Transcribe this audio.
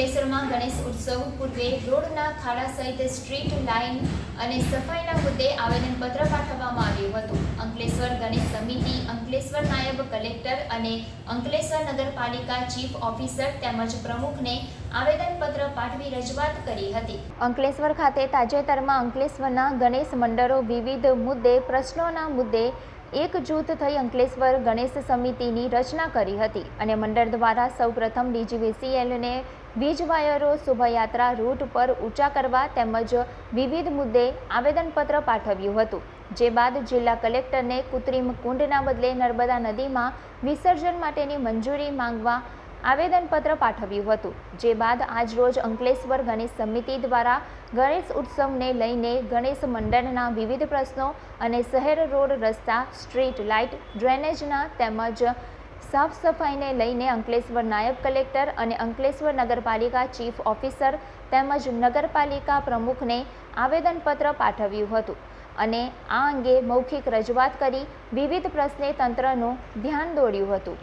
અંકલેશ્વરમાં ગણેશ ઉત્સવ પૂર્વે રોડના ખાડા સહિત સ્ટ્રીટ લાઇન અને સફાઈના મુદ્દે આવેદનપત્ર પાઠવવામાં આવ્યું હતું. અંકલેશ્વર ગણેશ સમિતિ, અંકલેશ્વર નાયબ કલેક્ટર અને અંકલેશ્વર નગરપાલિકા ચીફ ઓફિસર તેમજ પ્રમુખને આવેદનપત્ર પાઠવી રજૂઆત કરી હતી. અંકલેશ્વર ખાતે તાજેતરમાં અંકલેશ્વરના ગણેશ મંડળો વિવિધ મુદ્દે, પ્રશ્નોના મુદ્દે એક જૂથ થઈ અંકલેશ્વર ગણેશ સમિતિની રચના કરી હતી અને મંડળ દ્વારા સૌપ્રથમ ડીજીવીસીએલને વીજ વાયરો શોભાયાત્રા રૂટ પર ઊંચા કરવા તેમજ વિવિધ મુદ્દે આવેદનપત્ર પાઠવ્યું હતું. જે બાદ જિલ્લા કલેક્ટરને કૃત્રિમ કુંડના બદલે નર્મદા નદીમાં વિસર્જન માટેની મંજૂરી માંગવા આવેદનપત્ર પાઠવ્યું હતું, જે બાદ આજરોજ અંકલેશ્વર ગણેશ સમિતિ દ્વારા ગણેશ ઉત્સવને લઈને ગણેશ મંડળના વિવિધ પ્રશ્નો અને શહેર રોડ રસ્તા, સ્ટ્રીટ લાઇટ, ડ્રેનેજના તેમજ સાફ સફાઈને લઈને અંકલેશ્વર નાયબ કલેક્ટર અને અંકલેશ્વર નગરપાલિકા ચીફ ઓફિસર તેમજ નગરપાલિકા પ્રમુખને આવેદનપત્ર પાઠવ્યું હતું. અને આ અંગે મૌખિક રજૂઆત કરી વિવિધ પ્રશ્ને તંત્રનું ધ્યાન દોર્યું હતું.